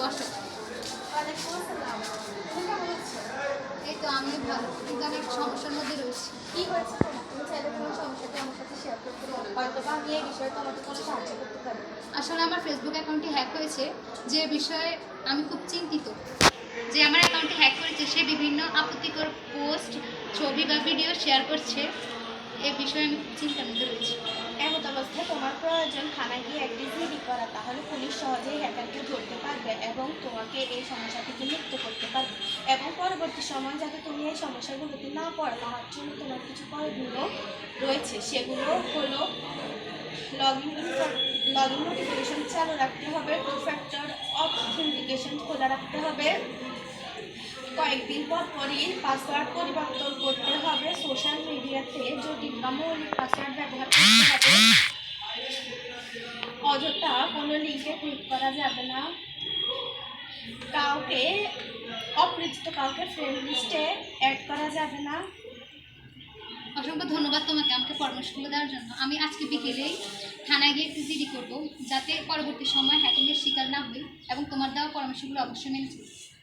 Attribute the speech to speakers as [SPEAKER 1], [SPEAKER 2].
[SPEAKER 1] বসো
[SPEAKER 2] আছো
[SPEAKER 1] এই তো আমি ভালো কিন্তু আমি একটু সমস্যার মধ্যে রয়েছি।
[SPEAKER 2] কি হয়েছে তোমার? তুমি চাইলে তোমার সমস্যাটা আমার সাথে শেয়ার করতে পারো। হয়তো বা আমি এই বিষয়ে তোমাকে কোনো সাহায্য করতে পারি।
[SPEAKER 1] আসলে আমার ফেসবুক অ্যাকাউন্টটি হ্যাক হয়েছে যে বিষয়ে আমি খুব চিন্তিত। যে আমার অ্যাকাউন্টটি হ্যাক করেছে সে বিভিন্ন আপত্তিকর পোস্ট ছবি বা ভিডিও শেয়ার করছে। এ বিষয়ে আমি খুব চিন্তার মধ্যে রয়েছি।
[SPEAKER 2] এমত অবস্থায় তোমার প্রয়োজন থানায় গিয়ে একটি জিডি করা তাহলে পুলিশ সহজেই হ্যাকারকে এবং তোমাকে এই সমস্যা থেকে মুক্ত করতে পারবে। এবং পরবর্তী সময় যাতে তুমি এই সমস্যাগুলোতে না পড়ো, তার জন্য তোমার কিছু করণীয় রয়েছে। সেগুলো হলো log in log in notification চালু রাখতে হবে টু ফ্যাক্টর অথেন্টিকেশন খোলা রাখতে হবে। কয়েকদিন পর পরই পাসওয়ার্ড পরিবর্তন করতে হবে। সোশ্যাল মিডিয়াতে জটিল বা মৌলিক পাসওয়ার্ড ব্যবহার করতে হবে, অযথা কোনো লিঙ্কে ক্লিক করা যাবে না। কাউকে, অপরিচিত কাউকে ফ্রেন্ড লিস্টে অ্যাড করা যাবে না।
[SPEAKER 1] অসংখ্য ধন্যবাদ তোমাকে আমাকে পরামর্শগুলো দেওয়ার জন্য। আমি আজকে বিকেলেই থানায় গিয়ে একটু জিডি করব, যাতে পরবর্তী সময় হ্যাকিংয়ের শিকার না হই এবং তোমার দেওয়া পরামর্শগুলো অবশ্যই মেনে চলি।